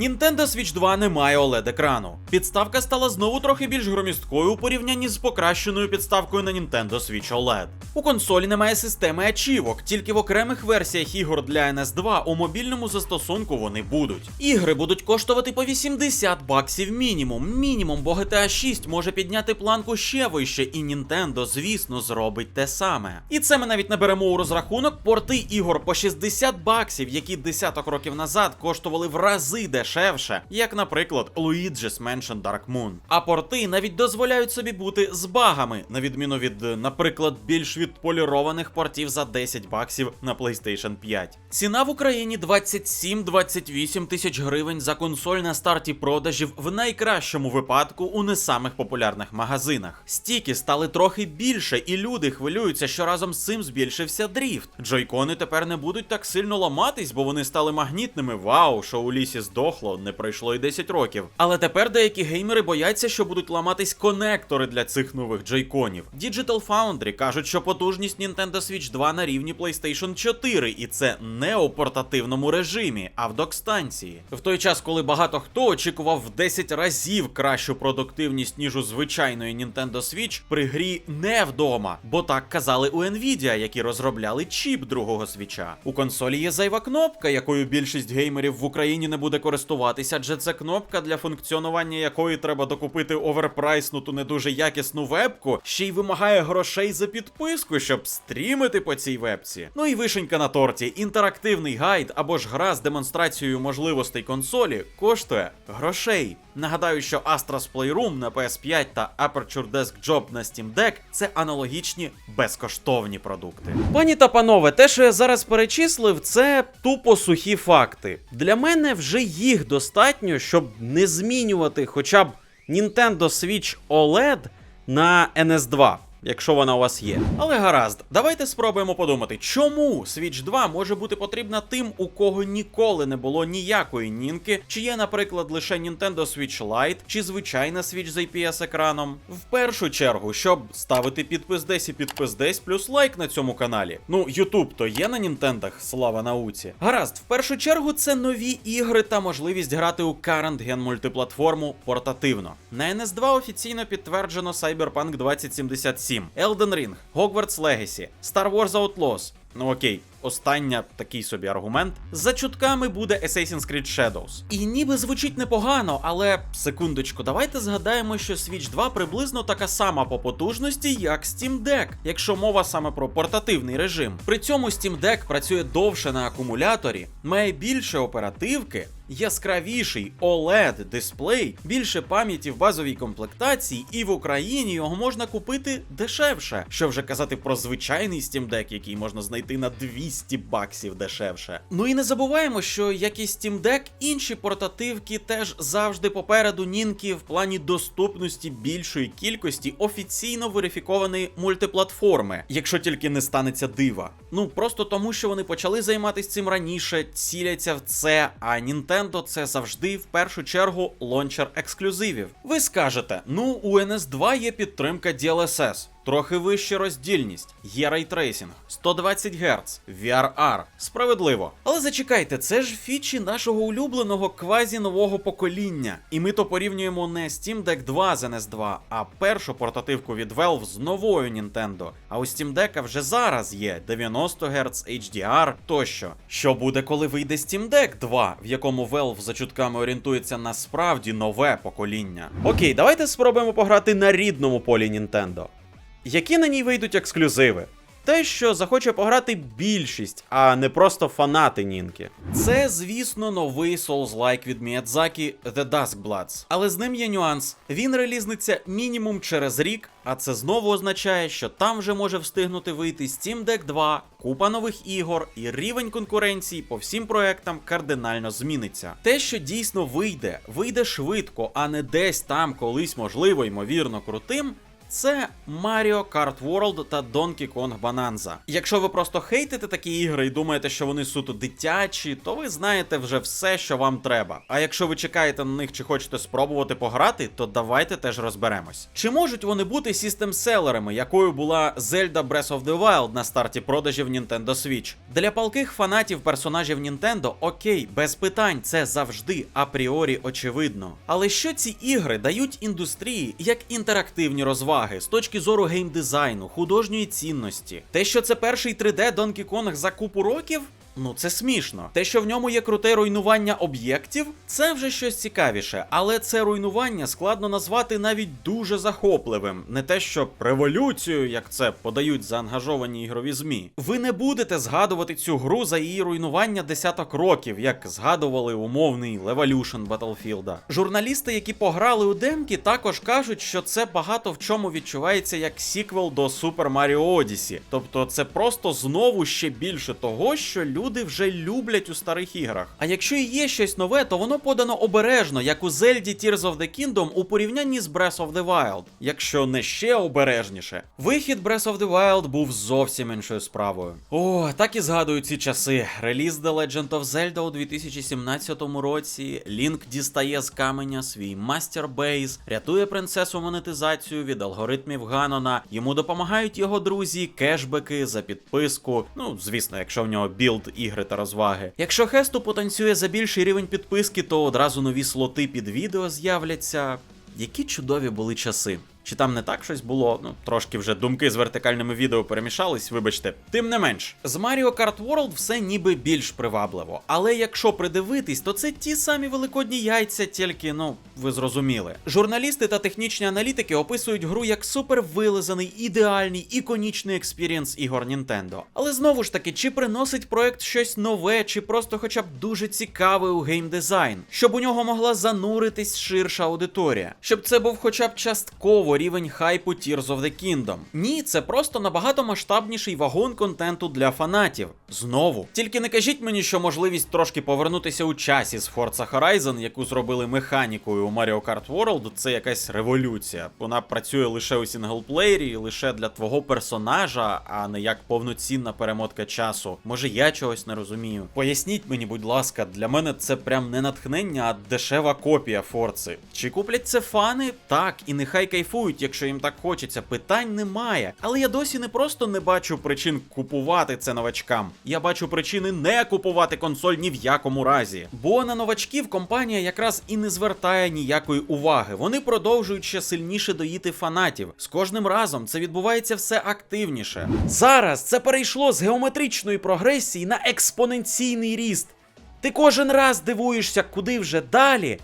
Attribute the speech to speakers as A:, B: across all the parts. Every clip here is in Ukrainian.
A: Nintendo Switch 2 не має oled екрану. Підставка стала знову трохи більш громісткою у порівнянні з покращеною підставкою на Nintendo Switch OLED. У консолі немає системи ачівок, тільки в окремих версіях ігор для NS2 у мобільному застосунку вони будуть. Ігри будуть коштувати по 80 баксів мінімум. Мінімум, бо GTA 6 може підняти планку ще вище, і Nintendo, звісно, зробить те саме. І це ми навіть не беремо у розрахунок порти ігор по 60 баксів, які десяток років назад коштували в рази дешевше, як, наприклад, Luigi's Mansion Dark Moon. А порти навіть дозволяють собі бути з багами, на відміну від, наприклад, більш відполірованих портів за 10 баксів на PlayStation 5. Ціна в Україні 27-28 тисяч гривень за консоль на старті продажів в найкращому випадку у не самих популярних магазинах. Стіки стали трохи більше, і люди хвилюються, що разом з цим збільшився дріфт. Джойкони тепер не будуть так сильно ламатись, бо вони стали магнітними. Вау, що у лісі здохло, не пройшло й 10 років. Але тепер деякі геймери бояться, що будуть ламатись конектори для цих нових джойконів. Digital Foundry кажуть, що потужність Nintendo Switch 2 на рівні PlayStation 4, і це не у портативному режимі, а в док-станції. В той час, коли багато хто очікував в 10 разів кращу продуктивність, ніж у звичайної Nintendo Switch, при грі не вдома, бо так казали у Nvidia, які розробляли чіп другого свіча. У консолі є зайва кнопка, якою більшість геймерів в Україні не буде користуватися, адже це кнопка, для функціонування якої треба докупити оверпрайснуту не дуже якісну вебку, ще й вимагає грошей за підписку, щоб стрімити по цій вебці. Ну і вишенька на торті. Інтерактивний гайд або ж гра з демонстрацією можливостей консолі коштує грошей. Нагадаю, що Astra's Playroom на PS5 та Aperture Desk Job на Steam Deck це аналогічні безкоштовні продукти. Пані та панове, те, що я зараз перечислив, це тупо сухі факти. Для мене вже їх достатньо, щоб не змінювати хоча б Nintendo Switch OLED на NS2. Якщо вона у вас є. Але гаразд, давайте спробуємо подумати, чому Switch 2 може бути потрібна тим, у кого ніколи не було ніякої нінки, чи є, наприклад, лише Nintendo Switch Lite, чи звичайна Switch з IPS екраном. В першу чергу, щоб ставити підпис десь і підпис десь, плюс лайк на цьому каналі. Ну, YouTube то є на Нінтендах, слава науці. Гаразд, в першу чергу, це нові ігри та можливість грати у Current Gen мультиплатформу портативно. На NS2 офіційно підтверджено Cyberpunk 2077, Elden Ring, Hogwarts Legacy, Star Wars Outlaws. Ну окей, остання такий собі аргумент. За чутками буде Assassin's Creed Shadows. І ніби звучить непогано, але секундочку, давайте згадаємо, що Switch 2 приблизно така сама по потужності, як Steam Deck, якщо мова саме про портативний режим. При цьому Steam Deck працює довше на акумуляторі, має більше оперативки. Яскравіший OLED дисплей, більше пам'яті в базовій комплектації, і в Україні його можна купити дешевше. Що вже казати про звичайний Steam Deck, який можна знайти на 200 баксів дешевше. Ну і не забуваємо, що як і Steam Deck, інші портативки теж завжди попереду нінки в плані доступності більшої кількості офіційно верифікованої мультиплатформи, якщо тільки не станеться дива. Ну просто тому, що вони почали займатися цим раніше, ціляться в це, а Nintendo це завжди в першу чергу лончер ексклюзивів. Ви скажете, ну у NS2 є підтримка DLSS. Трохи вища роздільність, є рейтрейсінг, 120 Гц, VRR. Справедливо. Але зачекайте, це ж фічі нашого улюбленого квазі нового покоління. І ми то порівнюємо не Steam Deck 2 з NS2, а першу портативку від Valve з новою Nintendo. А у Steam Deck вже зараз є 90 Гц, HDR тощо. Що буде, коли вийде Steam Deck 2, в якому Valve за чутками орієнтується на справді нове покоління? Окей, давайте спробуємо пограти на рідному полі Nintendo. Які на ній вийдуть ексклюзиви? Те, що захоче пограти більшість, а не просто фанати Нінки. Це, звісно, новий Souls-like від Miyazaki The Dusk Bloods. Але з ним є нюанс. Він релізниться мінімум через рік, а це знову означає, що там вже може встигнути вийти Steam Deck 2, купа нових ігор, і рівень конкуренції по всім проектам кардинально зміниться. Те, що дійсно вийде, вийде швидко, а не десь там колись можливо ймовірно крутим. Це Mario Kart World та Donkey Kong Bonanza. Якщо ви просто хейтите такі ігри і думаєте, що вони суто дитячі, то ви знаєте вже все, що вам треба. А якщо ви чекаєте на них чи хочете спробувати пограти, то давайте теж розберемось. Чи можуть вони бути систем-селерами, якою була Zelda Breath of the Wild на старті продажів Nintendo Switch? Для палких фанатів персонажів Nintendo, окей, без питань, це завжди апріорі очевидно. Але що ці ігри дають індустрії як інтерактивні розваги з точки зору геймдизайну, художньої цінності? Те, що це перший 3D Donkey Kong за купу років? Ну, це смішно. Те, що в ньому є круте руйнування об'єктів, це вже щось цікавіше, але це руйнування складно назвати навіть дуже захопливим. Не те, що революцію, як це подають заангажовані ігрові змі. Ви не будете згадувати цю гру за її руйнування десяток років, як згадували умовний Levolution Battlefield. Журналісти, які пограли у демки, також кажуть, що це багато в чому відчувається як сіквел до Super Mario Odyssey. Тобто це просто знову ще більше того, що люди вже люблять у старих іграх. А якщо і є щось нове, то воно подано обережно, як у Зельді Tears of the Kingdom у порівнянні з Breath of the Wild, якщо не ще обережніше. Вихід Breath of the Wild був зовсім іншою справою. О, так і згадую ці часи. Реліз The Legend of Zelda у 2017 році. Лінк дістає з каменя свій Base, рятує принцесу монетизацію від алгоритмів Ганона. Йому допомагають його друзі, кешбеки за підписку. Ну, звісно, якщо в нього білд, ігри та розваги. Якщо Хесту потанцює за більший рівень підписки, то одразу нові слоти під відео з'являться. Які чудові були часи. Чи там не так щось було? Ну, трошки вже думки з вертикальними відео перемішались, вибачте. Тим не менш, з Mario Kart World все ніби більш привабливо. Але якщо придивитись, то це ті самі великодні яйця, тільки, ну, ви зрозуміли. Журналісти та технічні аналітики описують гру як супер вилизаний, ідеальний, іконічний експірієнс ігор Nintendo. Але знову ж таки, чи приносить проект щось нове, чи просто хоча б дуже цікаве у геймдизайн, щоб у нього могла зануритись ширша аудиторія, щоб це був хоча б частково рівень хайпу Tears of the Kingdom. Ні, це просто набагато масштабніший вагон контенту для фанатів. Знову. Тільки не кажіть мені, що можливість трошки повернутися у часі з Forza Horizon, яку зробили механікою у Mario Kart World, це якась революція. Вона працює лише у синглплеєрі, лише для твого персонажа, а не як повноцінна перемотка часу. Може, я чогось не розумію. Поясніть мені, будь ласка, для мене це прям не натхнення, а дешева копія Форци. Чи куплять це фани? Так, і нехай кайфують, якщо їм так хочеться. Питань немає. Але я досі не просто не бачу причин купувати це новачкам. Я бачу причини не купувати консоль ні в якому разі. Бо на новачків компанія якраз і не звертає ніякої уваги. Вони продовжують ще сильніше доїти фанатів. З кожним разом це відбувається все активніше. Зараз це перейшло з геометричної прогресії на експоненційний ріст. Ти кожен раз дивуєшся, куди вже далі.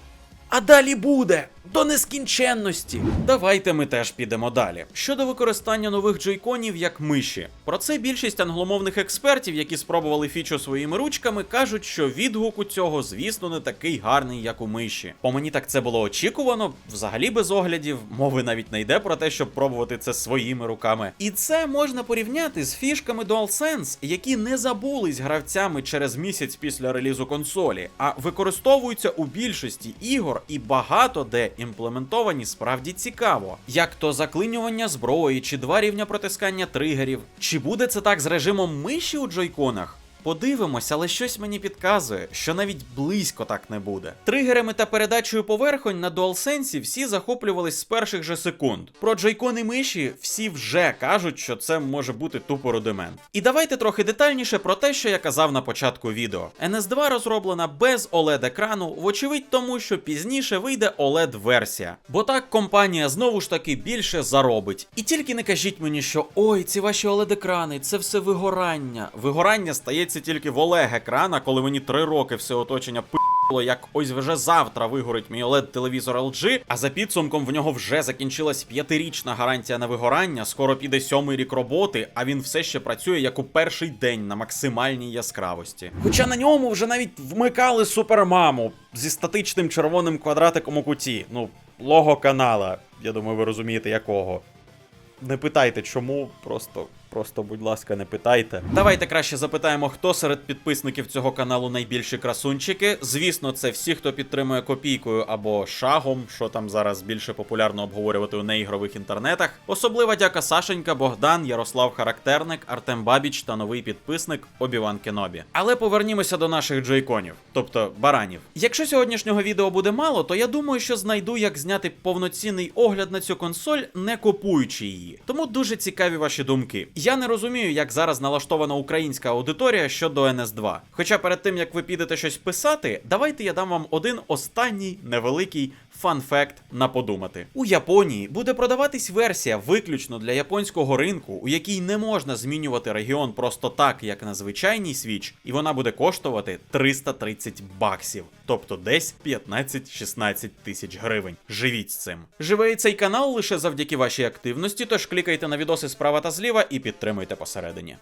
A: А далі буде до нескінченності. Давайте ми теж підемо далі. Щодо використання нових джойконів як миші. Про це більшість англомовних експертів, які спробували фічу своїми ручками, кажуть, що відгук у цього, звісно, не такий гарний, як у миші. По мені так це було очікувано, взагалі без оглядів. Мови навіть не йде про те, щоб пробувати це своїми руками. І це можна порівняти з фішками DualSense, які не забулись гравцями через місяць після релізу консолі, а використовуються у більшості ігор і багато де імплементовані справді цікаво. Як то заклинювання зброї, чи два рівня протискання тригерів. Чи буде це так з режимом миші у джойконах? Подивимось, але щось мені підказує, що навіть близько так не буде. Тригерами та передачею поверхонь на DualSense всі захоплювались з перших же секунд. Про джойкони миші всі вже кажуть, що це може бути тупо рудимент. І давайте трохи детальніше про те, що я казав на початку відео. NS2 розроблена без OLED екрану, вочевидь тому, що пізніше вийде OLED версія. Бо так компанія знову ж таки більше заробить. І тільки не кажіть мені, що ой, ці ваші OLED екрани, це все вигорання. Вигорання стається тільки в OLED екрана, коли мені три роки все оточення пи***ло, як ось вже завтра вигорить мій OLED телевізор LG, а за підсумком в нього вже закінчилась п'ятирічна гарантія на вигорання, скоро піде сьомий рік роботи, а він все ще працює як у перший день на максимальній яскравості. Хоча на ньому вже навіть вмикали супермаму зі статичним червоним квадратиком у куті. Ну, лого канала. Я думаю, ви розумієте якого. Не питайте чому, просто Просто, будь ласка, не питайте. Давайте краще запитаємо, хто серед підписників цього каналу найбільші красунчики. Звісно, це всі, хто підтримує копійкою або шагом, що там зараз більше популярно обговорювати у неігрових інтернетах. Особлива дяка Сашенька, Богдан, Ярослав Характерник, Артем Бабіч та новий підписник Обіван Кенобі. Але повернімося до наших джойконів, тобто баранів. Якщо сьогоднішнього відео буде мало, то я думаю, що знайду, як зняти повноцінний огляд на цю консоль, не купуючи її. Тому дуже цікаві ваші думки. Я не розумію, як зараз налаштована українська аудиторія щодо НС2. Хоча перед тим як ви підете щось писати, давайте я дам вам один останній невеликий фан-факт на подумати. У Японії буде продаватись версія виключно для японського ринку, у якій не можна змінювати регіон просто так, як на звичайній Switch, і вона буде коштувати 330 баксів, тобто десь 15-16 тисяч гривень. Живіть з цим. Живе і цей канал лише завдяки вашій активності, тож клікайте на відоси справа та зліва і підтримуйте посередині.